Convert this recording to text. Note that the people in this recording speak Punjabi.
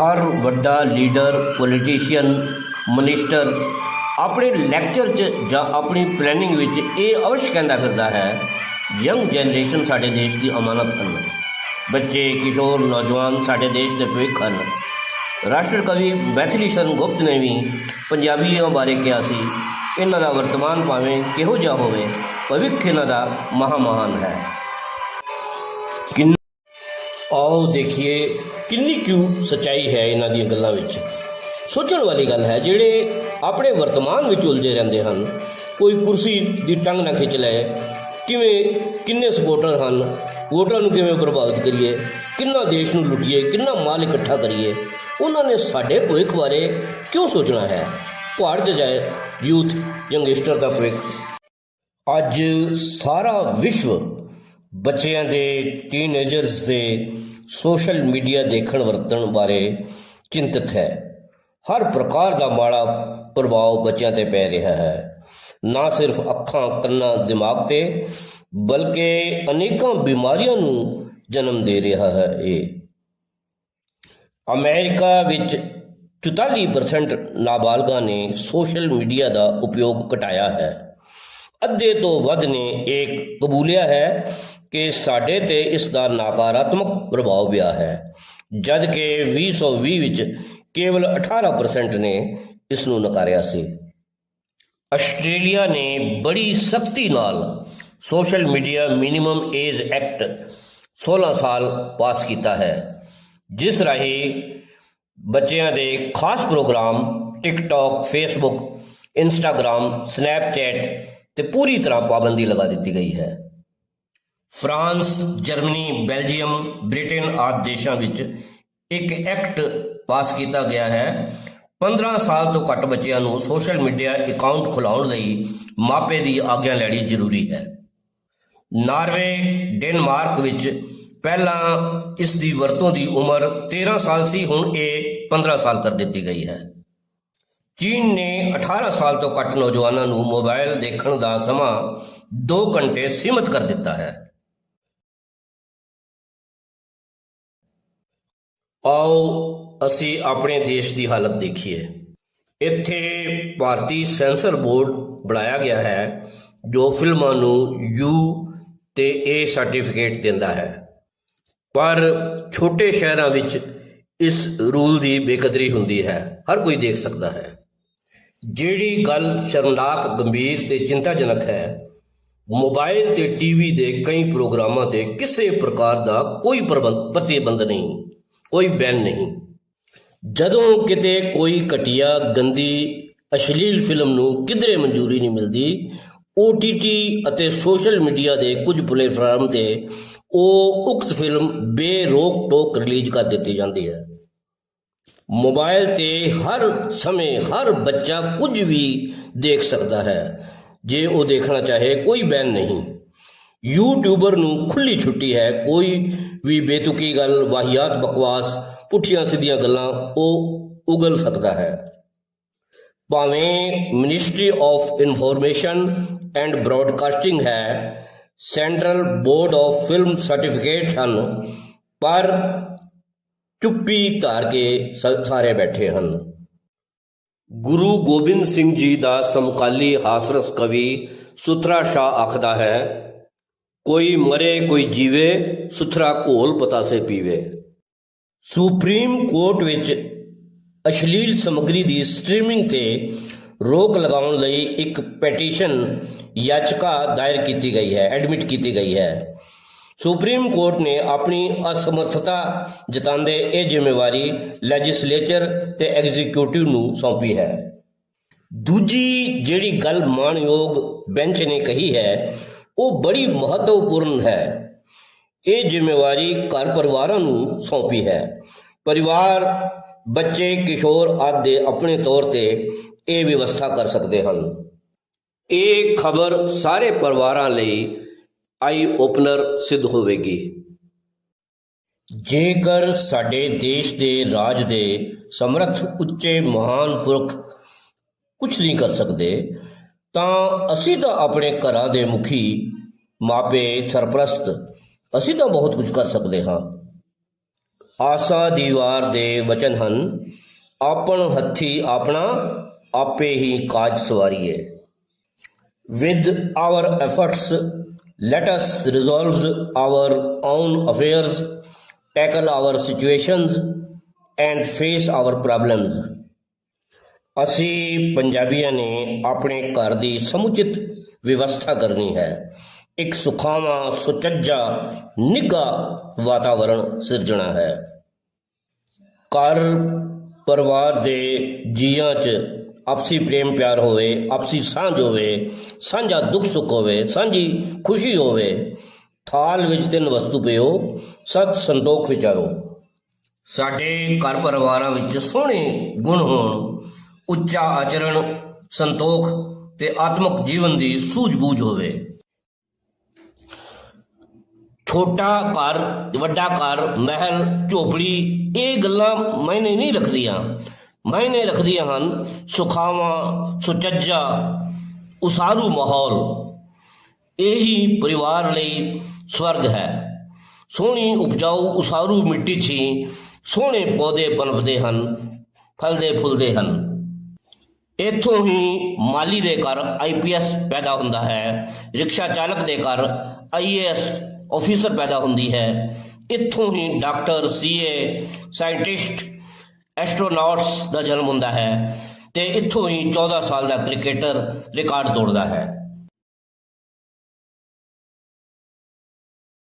ਹਰ ਵੱਡਾ ਲੀਡਰ ਪੋਲੀਟੀਸ਼ੀਅਨ ਮਿਨਿਸਟਰ ਆਪਣੇ ਲੈਕਚਰ 'ਚ ਜਾਂ ਆਪਣੀ ਪਲੈਨਿੰਗ ਵਿੱਚ ਇਹ ਅਵਸ਼ ਕਹਿੰਦਾ ਫਿਰਦਾ ਹੈ ਯੰਗ ਜਨਰੇਸ਼ਨ ਸਾਡੇ ਦੇਸ਼ ਦੀ ਅਮਾਨਤ ਹਨ। ਬੱਚੇ, ਕਿਸ਼ੋਰ, ਨੌਜਵਾਨ ਸਾਡੇ ਦੇਸ਼ ਦੇ ਭਵਿੱਖ ਹਨ। ਰਾਸ਼ਟਰ ਕਵੀ ਮੈਥਿਲੀ ਸ਼ਰਨ ਗੁਪਤ ਨੇ ਵੀ ਪੰਜਾਬੀਆਂ ਬਾਰੇ ਕਿਹਾ ਸੀ, ਇਹਨਾਂ ਦਾ ਵਰਤਮਾਨ ਭਾਵੇਂ ਕਿਹੋ ਜਿਹਾ ਹੋਵੇ, ਭਵਿੱਖ ਇਹਨਾਂ ਦਾ ਮਹਾਮਹਾਨ ਹੈ। ਕਿੰਨ ਆਓ ਦੇਖੀਏ ਕਿੰਨੀ ਕਿਉ ਸਚਾਈ ਹੈ ਇਹਨਾਂ ਦੀਆਂ ਗੱਲਾਂ ਵਿੱਚ। ਸੋਚਣ ਵਾਲੀ ਗੱਲ ਹੈ, ਜਿਹੜੇ ਆਪਣੇ ਵਰਤਮਾਨ ਵਿੱਚ ਉਲਝੇ ਰਹਿੰਦੇ ਹਨ, ਕੋਈ ਕੁਰਸੀ ਦੀ ਟੰਗ ਨਾ ਖਿੱਚ ਲੈ ਕਿਵੇਂ, ਕਿੰਨੇ ਸਪੋਰਟਰ ਹਨ ਵੋਟਰਾਂ ਨੂੰ ਕਿਵੇਂ ਪ੍ਰਭਾਵਿਤ ਕਰੀਏ, ਕਿੰਨਾ ਦੇਸ਼ ਨੂੰ ਲੁੱਟੀਏ, ਕਿੰਨਾ ਮਾਲ ਇਕੱਠਾ ਕਰੀਏ, ਉਹਨਾਂ ਨੇ ਸਾਡੇ ਭਵਿੱਖ ਬਾਰੇ ਕਿਉਂ ਸੋਚਣਾ ਹੈ? ਭਾਰਤ ਜਾਏ, ਯੂਥ ਯੰਗਸਟਰ ਦਾ ਭਵਿੱਖ। ਅੱਜ ਸਾਰਾ ਵਿਸ਼ਵ ਬੱਚਿਆਂ ਦੇ ਟੀਨੇਜਰਸ ਦੇ ਸੋਸ਼ਲ ਮੀਡੀਆ ਦੇਖਣ ਵਰਤਣ ਬਾਰੇ ਚਿੰਤਤ ਹੈ। ਹਰ ਪ੍ਰਕਾਰ ਦਾ ਮਾੜਾ ਪ੍ਰਭਾਵ ਬੱਚਿਆਂ ਤੇ ਪੈ ਰਿਹਾ ਹੈ। ਨਾ ਸਿਰਫ ਅੱਖਾਂ, ਕੰਨਾਂ, ਦਿਮਾਗ ਤੇ, ਬਲਕਿ ਅਨੇਕਾਂ ਬਿਮਾਰੀਆਂ ਨੂੰ ਜਨਮ ਦੇ ਰਿਹਾ ਹੈ ਇਹ। ਅਮਰੀਕਾ ਵਿੱਚ 44% ਨਾਬਾਲਗਾਂ ਨੇ ਸੋਸ਼ਲ ਮੀਡੀਆ ਦਾ ਉਪਯੋਗ ਘਟਾਇਆ ਹੈ। ਅੱਧੇ ਤੋਂ ਵੱਧ ਨੇ ਇਹ ਕਬੂਲਿਆ ਹੈ ਕਿ ਸਾਡੇ ਤੇ ਇਸ ਦਾ ਨਕਾਰਾਤਮਕ ਪ੍ਰਭਾਵ ਪਿਆ ਹੈ। ਜਦ ਕਿ 2020 ਵਿੱਚ ਕੇਵਲ 18% ਨੇ ਇਸ ਨੂੰ ਨਕਾਰਿਆ ਸੀ। ਆਸਟ੍ਰੇਲੀਆ ਨੇ ਬੜੀ ਸਖਤੀ ਨਾਲ social media minimum age act 16 ਸਾਲ ਪਾਸ ਕੀਤਾ ਹੈ, ਜਿਸ ਰਾਹੀਂ ਬੱਚਿਆਂ ਦੇ ਖਾਸ program TikTok Facebook Instagram Snapchat ਤੇ ਪੂਰੀ ਤਰ੍ਹਾਂ ਪਾਬੰਦੀ ਲਗਾ ਦਿੱਤੀ ਗਈ ਹੈ। ਫਰਾਂਸ, ਜਰਮਨੀ, ਬੈਲਜੀਅਮ, ਬ੍ਰਿਟੇਨ ਆਦਿ ਦੇਸ਼ਾਂ ਵਿੱਚ ਇੱਕ ਐਕਟ ਪਾਸ ਕੀਤਾ ਗਿਆ ਹੈ। 15 ਸਾਲ ਤੋਂ ਘੱਟ ਬੱਚਿਆਂ ਨੂੰ ਸੋਸ਼ਲ ਮੀਡੀਆ ਅਕਾਊਂਟ ਖੁਲਾਉਣ ਲਈ ਮਾਪੇ ਦੀ ਆਗਿਆ ਲੈਣੀ ਜ਼ਰੂਰੀ ਹੈ। ਨਾਰਵੇ, ਡੈਨਮਾਰਕ ਵਿੱਚ ਪਹਿਲਾਂ ਇਸ ਦੀ ਵਰਤੋਂ ਦੀ ਉਮਰ 13 ਸਾਲ ਸੀ, ਹੁਣ ਇਹ 15 ਸਾਲ ਕਰ ਦਿੱਤੀ ਗਈ ਹੈ। ਚੀਨ ਨੇ 18 ਸਾਲ ਤੋਂ ਘੱਟ ਨੌਜਵਾਨਾਂ ਨੂੰ ਮੋਬਾਈਲ ਦੇਖਣ ਦਾ ਸਮਾਂ 2 ਘੰਟੇ ਸੀਮਤ ਕਰ ਦਿੱਤਾ ਹੈ। ਆਓ ਅਸੀਂ ਆਪਣੇ ਦੇਸ਼ ਦੀ ਹਾਲਤ ਦੇਖੀਏ। ਇੱਥੇ ਭਾਰਤੀ ਸੈਂਸਰ ਬੋਰਡ ਬਣਾਇਆ ਗਿਆ ਹੈ, ਜੋ ਫਿਲਮਾਂ ਨੂੰ ਯੂ ਤੇ ਏ ਸਰਟੀਫਿਕੇਟ ਦਿੰਦਾ ਹੈ। ਪਰ ਛੋਟੇ ਸ਼ਹਿਰਾਂ ਵਿੱਚ ਇਸ ਰੂਲ ਦੀ ਬੇਕਦਰੀ ਹੁੰਦੀ ਹੈ, ਹਰ ਕੋਈ ਦੇਖ ਸਕਦਾ ਹੈ। ਜਿਹੜੀ ਗੱਲ ਸ਼ਰਮਨਾਕ, ਗੰਭੀਰ ਤੇ ਚਿੰਤਾਜਨਕ ਹੈ, ਮੋਬਾਈਲ ਤੇ ਟੀਵੀ ਦੇ ਕਈ ਪ੍ਰੋਗਰਾਮਾਂ ਤੇ ਕਿਸੇ ਪ੍ਰਕਾਰ ਦਾ ਕੋਈ ਪ੍ਰਬੰਧ ਪ੍ਰਤੀਬੰਧ ਨਹੀਂ। ਕੋਈ ਬੈਨ ਨਹੀਂ। ਜਦੋਂ ਕਿਤੇ ਕੋਈ ਘਟੀਆ, ਗੰਦੀ, ਅਸ਼ਲੀਲ ਫਿਲਮ ਨੂੰ ਕਿਧਰੇ ਮਨਜ਼ੂਰੀ ਨਹੀਂ ਮਿਲਦੀ OTT ਅਤੇ ਸੋਸ਼ਲ ਮੀਡੀਆ ਦੇ ਕੁਝ ਪਲੇਟਫਾਰਮ ਤੇ ਉਹ ਉਕਤ ਫਿਲਮ ਬੇਰੋਕ ਟੋਕ ਰਿਲੀਜ਼ ਕਰ ਦਿੱਤੀ ਜਾਂਦੀ ਹੈ। ਮੋਬਾਈਲ ਤੇ ਹਰ ਸਮੇਂ ਹਰ ਬੱਚਾ ਕੁਝ ਵੀ ਦੇਖ ਸਕਦਾ ਹੈ। ਜੇ ਉਹ ਦੇਖਣਾ ਚਾਹੇ, ਕੋਈ ਬੈਨ ਨਹੀਂ। ਯੂਟਿਊਬਰ ਨੂੰ ਖੁੱਲੀ ਛੁੱਟੀ ਹੈ, ਕੋਈ ਵੀ ਬੇਤੁਕੀ ਗੱਲ, ਵਾਹੀਆਤ, ਬਕਵਾਸ, ਪੁੱਠੀਆਂ ਸਿੱਧੀਆਂ ਗੱਲਾਂ, ਉਹ ਉਗਲ ਸਕਦਾ ਹੈ। ਭਾਵੇਂ ministry of information and broadcasting ਹੈ central board of film certificate ਹਨ, ਪਰ ਚੁੱਪੀ ਧਾਰ ਕੇ ਸਾਰੇ ਬੈਠੇ ਹਨ। ਗੁਰੂ ਗੋਬਿੰਦ ਸਿੰਘ ਜੀ ਦਾ ਸਮਕਾਲੀ ਹਾਸਰਸ ਕਵੀ ਸੁਥਰਾ ਸ਼ਾਹ ਆਖਦਾ ਹੈ ਕੋਈ ਮਰੇ, ਕੋਈ ਜੀਵੇ, ਸੁਥਰਾ ਘੋਲ ਪਤਾਸੇ ਪੀਵੇ। ਸੁਪਰੀਮ ਕੋਰਟ ਵਿੱਚ ਅਸ਼ਲੀਲ ਸਮੱਗਰੀ ਦੀ ਸਟ੍ਰੀਮਿੰਗ ਤੇ ਰੋਕ ਲਗਾਉਣ ਲਈ ਇੱਕ ਪੈਟੀਸ਼ਨ ਯਾਚਕਾ ਦਾਇਰ ਕੀਤੀ ਗਈ ਹੈ ਐਡਮਿਟ ਕੀਤੀ ਗਈ ਹੈ। ਸੁਪਰੀਮ ਕੋਰਟ ਨੇ ਆਪਣੀ ਅਸਮਰਥਤਾ ਜਤਾਉਂਦੇ ਇਹ ਜ਼ਿੰਮੇਵਾਰੀ ਲੈਜਿਸਲੇਚਰ ਤੇ ਐਗਜ਼ੀਕਿਊਟਿਵ ਨੂੰ ਸੌਂਪੀ ਹੈ। ਦੂਜੀ ਜਿਹੜੀ ਗੱਲ ਮਾਣਯੋਗ ਬੈਂਚ ਨੇ ਕਹੀ ਹੈ ਉਹ ਬੜੀ ਮਹੱਤਵਪੂਰਨ ਹੈ। ਇਹ ਜ਼ਿੰਮੇਵਾਰੀ ਘਰ ਪਰਿਵਾਰਾਂ ਨੂੰ ਸੌਂਪੀ ਹੈ। ਪਰਿਵਾਰ, ਬੱਚੇ, ਕਿਸ਼ੋਰ ਆਦਿ ਆਪਣੇ ਤੌਰ ਤੇ ਇਹ ਵਿਵਸਥਾ ਕਰ ਸਕਦੇ ਹਨ। ਇਹ ਖਬਰ ਸਾਰੇ ਪਰਿਵਾਰਾਂ ਲਈ ਆਈ ਓਪਨਰ ਸਿੱਧ ਹੋਵੇਗੀ। ਜੇਕਰ ਸਾਡੇ ਦੇਸ਼ ਦੇ ਰਾਜ ਦੇ ਸਮਰੱਥ ਉੱਚੇ ਮਹਾਨ ਪੁਰਖ ਕੁਝ ਨਹੀਂ ਕਰ ਸਕਦੇ ਤਾਂ ਅਸੀਂ ਤਾਂ ਆਪਣੇ ਘਰਾਂ ਦੇ ਮੁਖੀ ਮਾਪੇ ਸਰਪ੍ਰਸਤ ਅਸੀਂ ਤਾਂ ਬਹੁਤ ਕੁਝ ਕਰ ਸਕਦੇ ਹਾਂ ਆਸਾ ਦੀਵਾਰ ਦੇ ਵਚਨ ਹਨ ਆਪਣ ਹੱਥੀ ਆਪਣਾ ਆਪੇ ਹੀ ਕਾਜ ਸਵਾਰੀਏ with our efforts let us resolve our own affairs, tackle our situations, and face our problems. ਅਸੀਂ ਪੰਜਾਬੀਆਂ ਨੇ ਆਪਣੇ ਘਰ ਦੀ ਸਮੁਚਿਤ ਵਿਵਸਥਾ ਕਰਨੀ ਹੈ। ਇੱਕ ਸੁਖਾਵਾਂ, ਸੁਚੱਜਾ, ਨਿੱਘਾ ਵਾਤਾਵਰਣ ਸਿਰਜਣਾ ਹੈ। ਘਰ ਪਰਿਵਾਰ ਦੇ ਜੀਆਂ 'ਚ ਆਪਸੀ ਪ੍ਰੇਮ ਪਿਆਰ ਹੋਵੇ, ਆਪਸੀ ਸਾਂਝ ਹੋਵੇ, ਸਾਂਝਾ ਦੁੱਖ ਸੁੱਖ ਹੋਵੇ, ਸਾਂਝੀ ਖੁਸ਼ੀ ਹੋਵੇ, ਥਾਲ ਵਿੱਚ ਤਿੰਨ ਵਸਤੂ ਪਿਓ, ਸਤ ਸੰਤੋਖ ਵਿਚਾਰੋ ਸਾਡੇ ਘਰ ਪਰਿਵਾਰਾਂ ਵਿੱਚ ਸੋਹਣੇ ਗੁਣ ਹੋਣ ਉੱਚਾ ਆਚਰਣ, ਸੰਤੋਖ ਤੇ ਆਤਮਿਕ ਜੀਵਨ ਦੀ ਸੂਝ-ਬੂਝ ਹੋਵੇ। ਛੋਟਾ ਘਰ, ਵੱਡਾ ਘਰ, ਮਹਿਲ, ਝੋਪੜੀ, ਇਹ ਗੱਲਾਂ ਮਾਇਨੇ ਨਹੀਂ ਰੱਖਦੀਆਂ। ਮਾਇਨੇ ਰੱਖਦੀਆਂ ਹਨ ਸੁਖਾਵਾਂ, ਸੁਚੱਜਾ, ਉਸਾਰੂ ਮਾਹੌਲ। ਇਹੀ ਪਰਿਵਾਰ ਲਈ ਸਵਰਗ ਹੈ। ਸੋਹਣੀ ਉਪਜਾਊ ਉਸਾਰੂ ਮਿੱਟੀ 'ਚ ਸੋਹਣੇ ਪੌਦੇ ਪਨਪਦੇ ਹਨ, ਫਲਦੇ ਫੁੱਲਦੇ ਹਨ। ਇੱਥੋਂ ਹੀ ਮਾਲੀ ਦੇ ਘਰ ਆਈਪੀਐਸ ਪੈਦਾ ਹੁੰਦਾ ਹੈ। ਰਿਕਸ਼ਾ ਚਾਲਕ ਦੇ ਘਰ ਆਈਏਐਸ ਆਫੀਸਰ ਪੈਦਾ ਹੁੰਦੀ ਹੈ। ਇੱਥੋਂ ਹੀ ਡਾਕਟਰ ਸੀਏ ਸਾਇੰਟਿਸਟ, ਐਸਟ੍ਰੋਨੌਟਸ ਦਾ ਜਨਮ ਹੁੰਦਾ ਹੈ ਤੇ ਇੱਥੋਂ ਹੀ 14 ਸਾਲ ਦਾ ਕ੍ਰਿਕਟਰ ਰਿਕਾਰਡ ਤੋੜਦਾ ਹੈ।